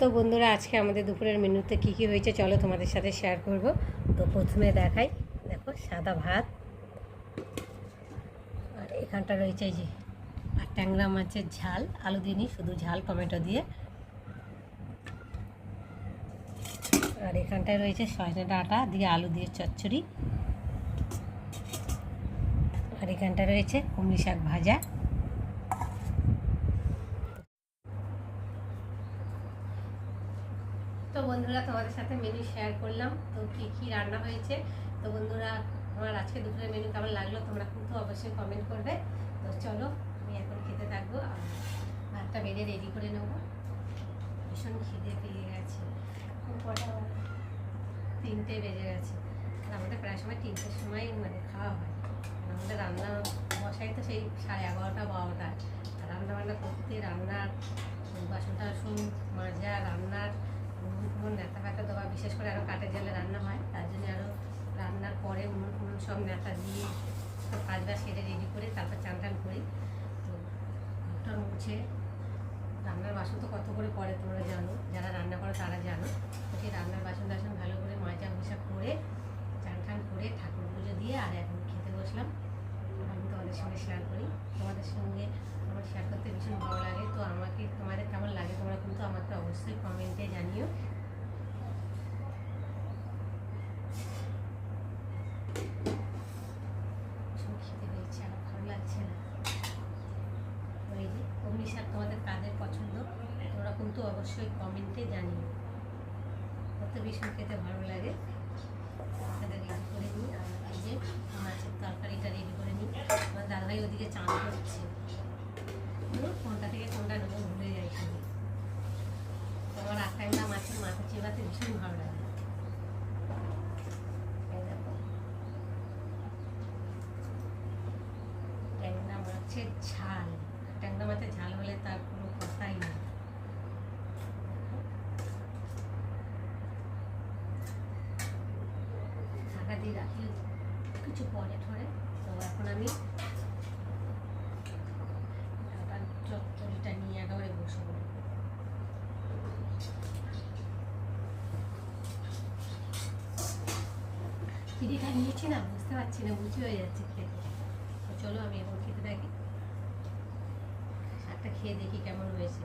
তো বন্ধুরা, আজকে আমাদের দুপুরের মেনুতে কী কী হয়েছে চলো তোমাদের সাথে শেয়ার করব। তো প্রথমে দেখাই, দেখো সাদা ভাত। আর এখানটা রয়েছে যে আর ট্যাংরা মাছের ঝাল, আলু দিইনি শুধু ঝাল, টমেটো দিয়ে। আর এখানটায় রয়েছে সজনে ডাঁটা দিয়ে আলু দিয়ে চচ্চড়ি। আর এখানটা রয়েছে কুমড়ি শাক ভাজা। তো বন্ধুরা, তোমাদের সাথে মেনু শেয়ার করলাম। তো কী কী রান্না হয়েছে? তো বন্ধুরা, আমার আজকে দুপুরের মেনু কেমন লাগল তোমরা কিন্তু অবশ্যই কমেন্ট করবে। তো চলো, আমি এখন খেতে থাকব। আর ভাতটা বেড়ে রেডি করে নেব। ভীষণ খিদে পেয়ে গেছে। তিনটে বেজে গেছে। আর আমাদের প্রায় সময় তিনটের সময় মানে খাওয়া হয়। আমাদের রান্না বসাই তো সেই সাড়ে এগারোটা, বারোটা। রান্না বান্না করতে রান্নার বাসন টাসন মাজা, রান্নার উনুন ফুনুন নেতা ফেতা দেওয়া বিশেষ করে আরও কাঠের জালে রান্না হয়, তার জন্য আরও রান্নার পরে উনুন ফুনুন সব নেতা দিয়ে সব কাজটা সেরে রেডি করে তারপর চান টান করি। তো ঘরটার মুছে, রান্নার বাসন তো কত করে পরে তোমরা জানো, যারা রান্না করো তারা জানো। সেই রান্নার বাসন টাসন ভালো করে মাজা মুছা করে চান টান করে ঠাকুর পুজো দিয়ে আর এখন খেতে বসলাম। আমি তোমাদের সঙ্গে শেয়ার করি, তোমাদের সঙ্গে আমার শেয়ার করতে ভীষণ ভালো লাগে। তো আমাকে তোমাদের কেমন লাগে তোমরা কিন্তু আমাকে অবশ্যই কমেন্টে জানিও ভীষণ খেতে পেয়েছি আর ভালো লাগছে না ওই যে অমনি শাক তোমাদের কাদের পছন্দ তোমরা কিন্তু অবশ্যই কমেন্টে জানিও। করতে ভীষণ খেতে ভালো লাগে রেডি করে নিই। আর এই যে মাছের তরকারিটা রেডি করে নিই। আমার দাদাভাই ওদিকে চান করছে। কোনটা থেকে কোনটা নেব ভুলে যাই শুধু তোমার আখাইলা মাছের মাথা চিবাতে ভীষণ ভালো লাগে। মাছের ঝাল। ট্যাংরা মাছের ঝাল হলে তার কোনো কথাই নেই। দিয়ে রাখি কিছু পরে ঠরে তো এখন আমি ডাটার চচ্চড়িটা নিয়ে একেবারে বসে নিয়েছি না, বুঝতে পারছি না, বুঝি হয়ে যাচ্ছে খেতে। চলো আমি এখন খেতে থাকি। শাকটা খেয়ে দেখি কেমন হয়েছে।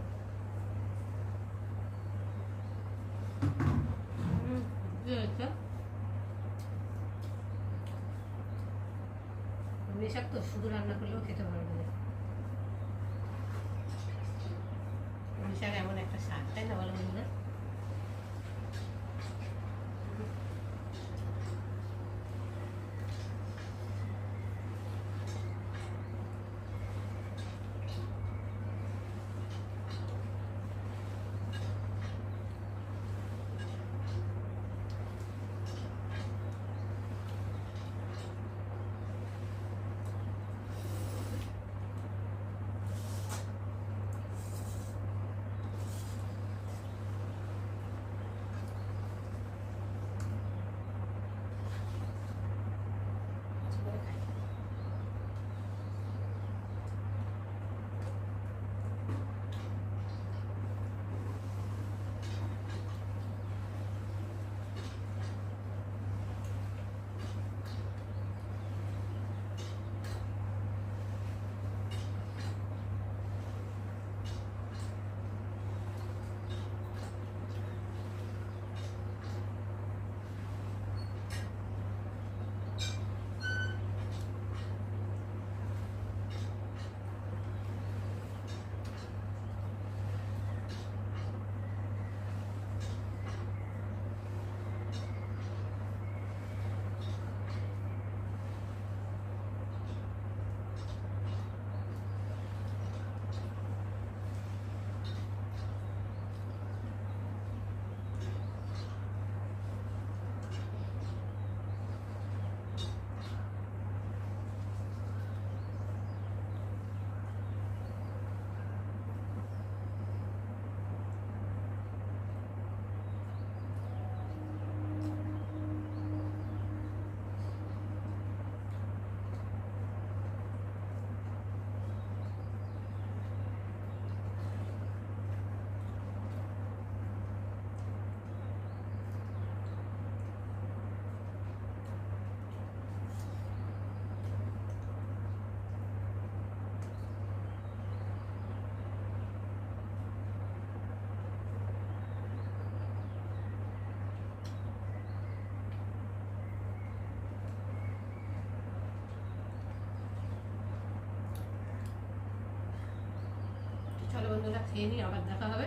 হয়েছে। কুমড়ি শাক তো শুধু রান্না করলেও খেতে ভালো লাগে খেয়ে নিই আবার দেখা হবে।